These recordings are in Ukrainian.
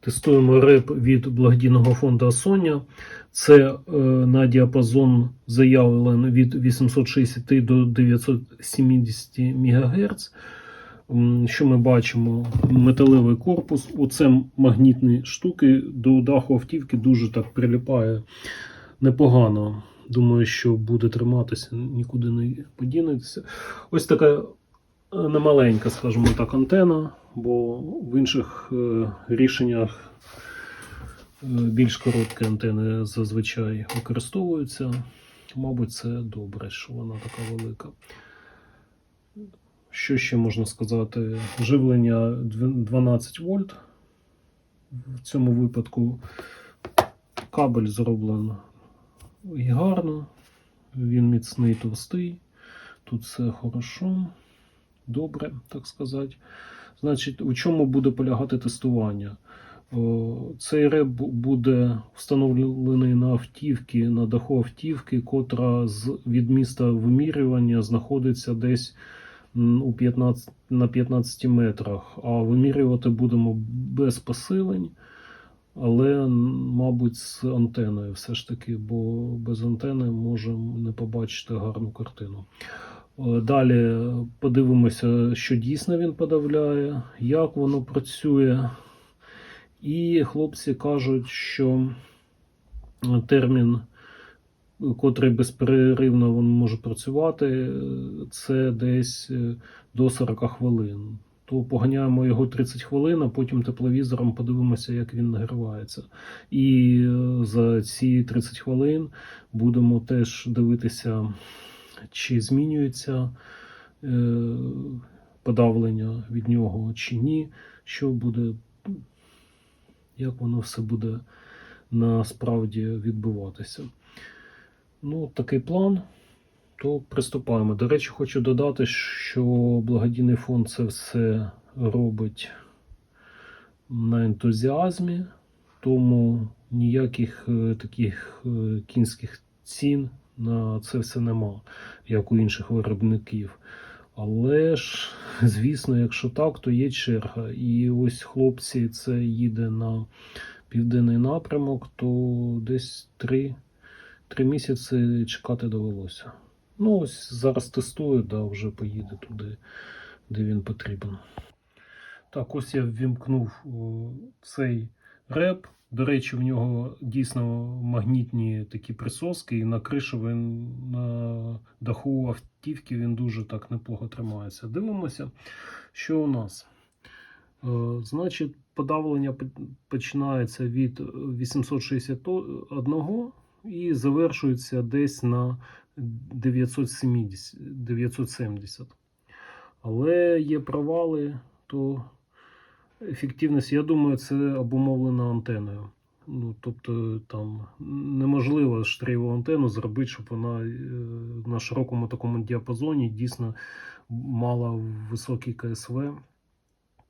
Тестуємо реп від благодійного фонду Асоня. Це е, на діапазон заявлен від 860 до 970 МГц. Що ми бачимо? Металевий корпус. Оце магнітні штуки до даху автівки дуже так приліпає непогано. Думаю, що буде триматися, нікуди не подінеться. Ось така е, немаленька, скажімо так, антена, бо в інших е, рішеннях е, більш короткі антени зазвичай використовуються. Мабуть, це добре, що вона така велика. Що ще можна сказати? Живлення 12 вольт. В цьому випадку кабель зроблено і гарно. Він міцний, товстий. Тут все хорошо, добре, так сказати. Значить, у чому буде полягати тестування? Цей реп бу- буде встановлений на автівки, на даху автівки, котра з, від міста вимірювання знаходиться десь у 15, на 15 метрах. А вимірювати будемо без посилень, але, мабуть, з антеною все ж таки, бо без антени можемо не побачити гарну картину. Е, Далі подивимося, що дійсно він подавляє, як воно працює. І хлопці кажуть, що термін, котрий безперервно може працювати, це десь е, до 40 хвилин. То поганяємо його 30 хвилин, а потім тепловізором подивимося, як він нагрівається. І е, за ці 30 хвилин будемо теж дивитися, чи змінюється е, подавлення від нього, чи ні, що буде, як воно все буде насправді відбуватися. Ну, такий план. То приступаємо. До речі, хочу додати, що благодійний фонд це все робить на ентузіазмі, тому ніяких е, таких е, кінських цін на це все нема, як у інших виробників. Але ж, звісно, якщо так, то є черга. І ось хлопці, це їде на південний напрямок, то десь три, три місяці чекати довелося. Ну, ось зараз тестую, да, вже поїде туди, де він потрібен. Так, ось я ввімкнув цей реп. До речі, в нього дійсно магнітні такі присоски, і на кришу він на даху автівки він дуже так неплохо тримається. Дивимося, що у нас. Е, Значить, подавлення починається від 861 і завершується десь на 970. 970. Але є провали, то ефективність, я думаю, це обумовлено антеною. Ну, тобто там неможливо штреєву антенну зробити, щоб вона е, на широкому такому діапазоні дійсно мала високий КСВ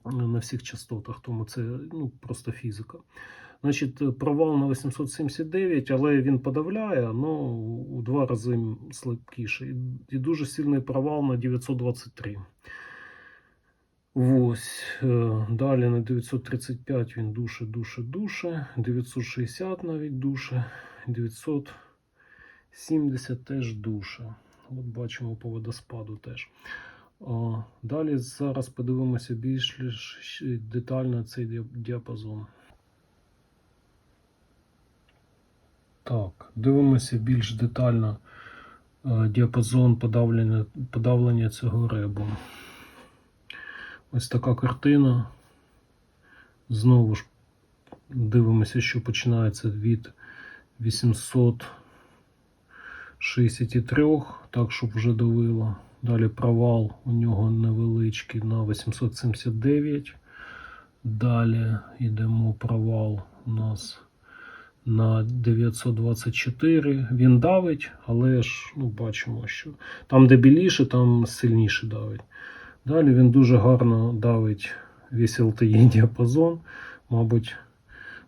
на всіх частотах, тому це ну, просто фізика. Значить, провал на 879, але він подавляє, ну у два рази слабкіший. І дуже сильний провал на 923. Ось. е, Далі на 935 він душе, душе, душе. 960 навіть душе. 970 теж душе. От бачимо по водоспаду теж. Далі зараз подивимося більш детально цей діапазон. Так, дивимося більш детально е, діапазон подавлення, подавлення цього ребу. Ось така картина. Знову ж дивимося, що починається від 863, так, щоб вже давило. Далі провал у нього невеличкий на 879. Далі йдемо провал у нас на 924. Він давить, але ж ну, бачимо, що там, де біліше, там сильніше давить. Далі він дуже гарно давить весь LTE діапазон. Мабуть,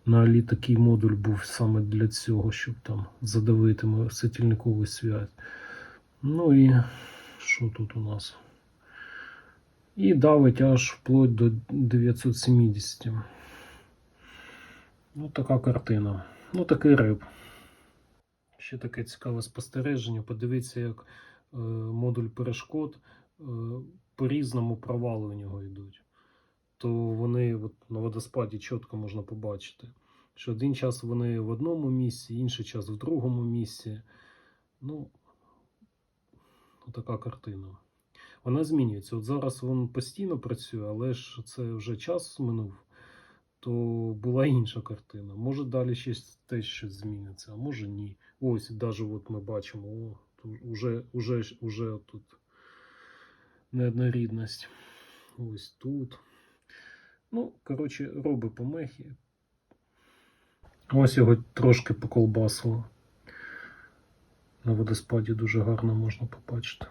на Алі такий модуль був саме для цього, щоб там задавити світильниковий свят. Ну і що тут у нас? І давить аж вплоть до 970. Ну, така картина. Ну, такий риб. Ще таке цікаве спостереження. Подивіться, як е, модуль перешкод е, по-різному провали у нього йдуть. То вони от, на водоспаді чітко можна побачити, що один час вони в одному місці, інший час в другому місці. Ну, така картина. Вона змінюється. От зараз він постійно працює, але ж це вже час минув, то була інша картина. Може далі ще теж щось зміниться, а може ні. Ось, навіть от ми бачимо, о, уже, уже, уже тут неоднорідність. Ось тут. Ну, коротше, роби помехи. Ось його трошки поколбасило. На водоспаді дуже гарно можна побачити.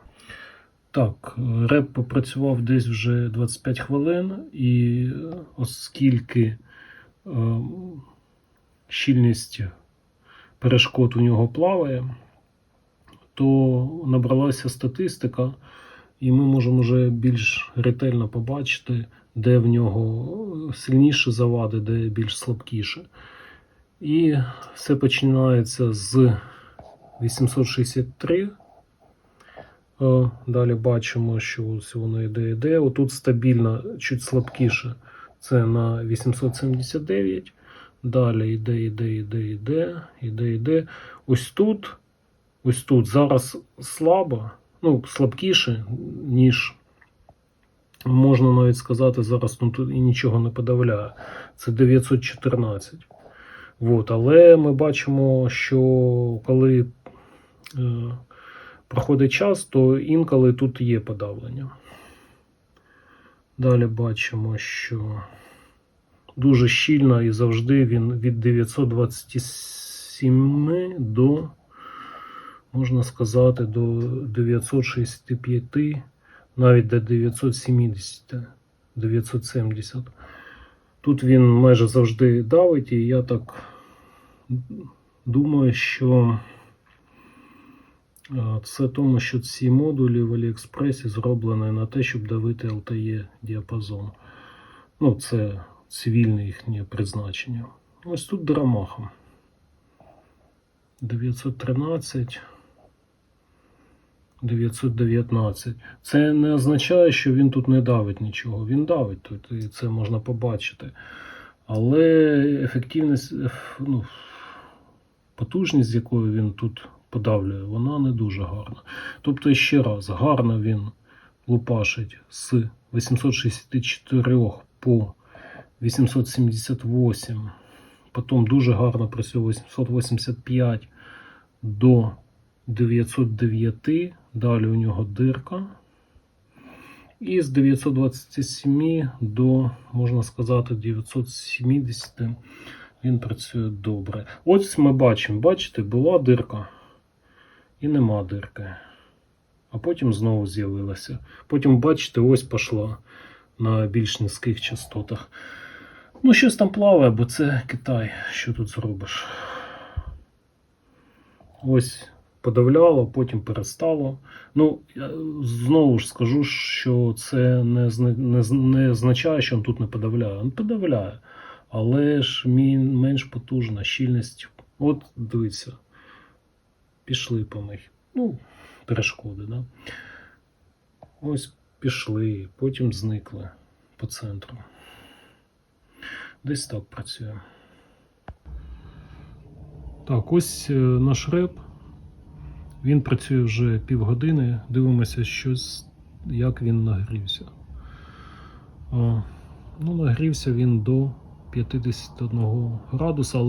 Так, реп попрацював десь вже 25 хвилин, і е, оскільки е, щільність перешкод у нього плаває, то набралася статистика, і ми можемо вже більш ретельно побачити, де в нього сильніші завади, де більш слабкіше. І все починається з 863. Е, Далі бачимо, що ось воно йде, йде. Отут стабільно, чуть слабкіше. Це на 879. Далі йде, йде, йде, йде, йде, йде. Ось тут, ось тут зараз слабо, ну, слабкіше, ніж можна навіть сказати, зараз ну, тут і нічого не подавляє. Це 914. От, але ми бачимо, що коли е, проходить час, то інколи тут є подавлення. Далі бачимо, що дуже щільно і завжди він від 927 до, можна сказати, до 965, навіть до 970, 970. Тут він майже завжди давить, і я так думаю, що е, це тому, що ці модулі в Аліекспресі зроблені на те, щоб давити LTE діапазон. Ну, це цивільне їхнє призначення. Ось тут драмаха. 913. 919. Це не означає, що він тут не давить нічого. Він давить тут, і це можна побачити. Але ефективність, ну, потужність, якою він тут подавлює, вона не дуже гарна. Тобто, ще раз, гарно він лупашить з 864 по 878. Потім дуже гарно працює 885 до 909. Далі у нього дирка. І з 927 до, можна сказати, 970 він працює добре. Ось ми бачимо, бачите, була дирка і нема дирки. А потім знову з'явилася. Потім, бачите, ось пішла на більш низьких частотах. Ну, щось там плаває, бо це Китай. Що тут зробиш? Ось подавляло, потім перестало. Ну, я знову ж скажу, що це не, не, не означає, що він тут не подавляє. Він подавляє. Але ж менш потужна щільність. От дивіться, пішли по них. Ну, перешкоди, да? Ось пішли, потім зникли по центру. Десь так працює. Так, ось е, наш реп. Він працює вже півгодини. Дивимося, щось, як він нагрівся. Ну, нагрівся він до 51 градуса, але